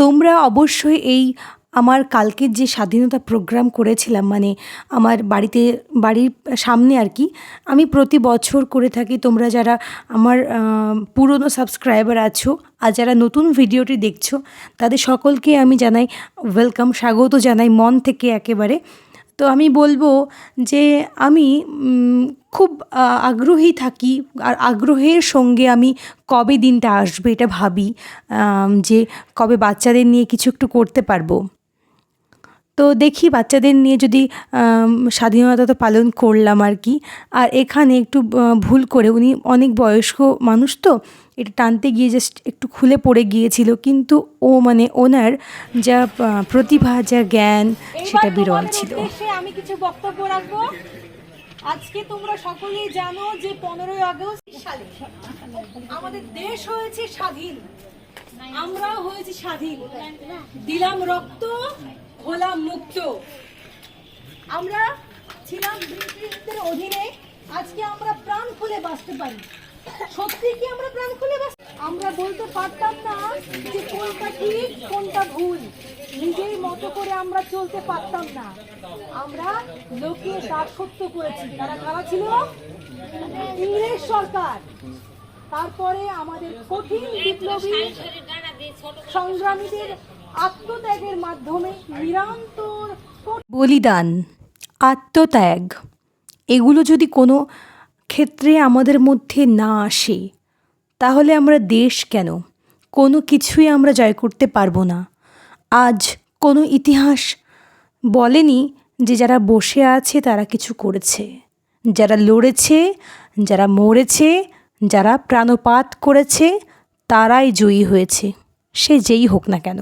তোমরা অবশ্যই এই আমার কালকের যে স্বাধীনতা প্রোগ্রাম করেছিলাম মানে আমার বাড়িতে, বাড়ির সামনে আর কি, আমি প্রতি বছর করে থাকি। তোমরা যারা আমার পুরনো সাবস্ক্রাইবার আছো আর যারা নতুন ভিডিওটি দেখছ, তাদের সকলকে আমি জানাই, ওয়েলকাম, স্বাগত জানাই, মন থেকে একেবারে। তো আমি বলব যে আমি খুব আগ্রহী থাকি আর আগ্রহের সঙ্গে আমি কবে দিনটা আসবে এটা ভাবি যে কবে বাচ্চাদের নিয়ে কিছু একটু করতে পারব। তো দেখি বাচ্চাদের নিয়ে যদি স্বাধীনতা তো পালন করলাম আর কি। আর এখানে একটু ভুল করে উনি অনেক বয়স্ক মানুষ তো এটা টানতে গিয়ে জাস্ট একটু খুলে পড়ে গিয়েছিল। কিন্তু ও মানে ওনার যা প্রতিভা যা জ্ঞান সেটা বিরল ছিল। আমি কিছু বক্তব্য রাখব। আজকে তোমরা সকলেই জানো যে পনেরোই আগস্ট সালে আমাদের দেশ হয়েছে স্বাধীন। আমরাও হয়েছি স্বাধীন। দিলাম রক্ত, হলাম মুক্ত। আমরা ছিলাম ব্রিটিশদের অধীনে। আজকে আমরা প্রাণ খুলে বাঁচতে পারি। সত্যি কি আমরা প্রাণ খুলে বাঁচ আমরা বলতে পারতাম না যে কোনটা ঠিক, কোনটা ভুল। নিজের মতো করে আমরা চলতে পারতাম না। আমরা লোকে দাসত্ব করেছি। তারা কারা ছিল? ইংরেজ সরকার। তারপরে আমাদের কঠিন বিপ্লবী সংগ্রামীদের আত্মত্যাগের মাধ্যমে নিরন্তর বলিদান, আত্মত্যাগ, এগুলো যদি কোনো ক্ষেত্রে আমাদের মধ্যে না আসে, তাহলে আমরা দেশ কেন? কোনো কিছুই আমরা জয় করতে পারব না। আজ কোনো ইতিহাস বলেনি যে যারা বসে আছে তারা কিছু করেছে। যারা লড়েছে, যারা মরেছে, যারা প্রাণপাত করেছে, তারাই জয়ী হয়েছে। সে যেই হোক না কেন।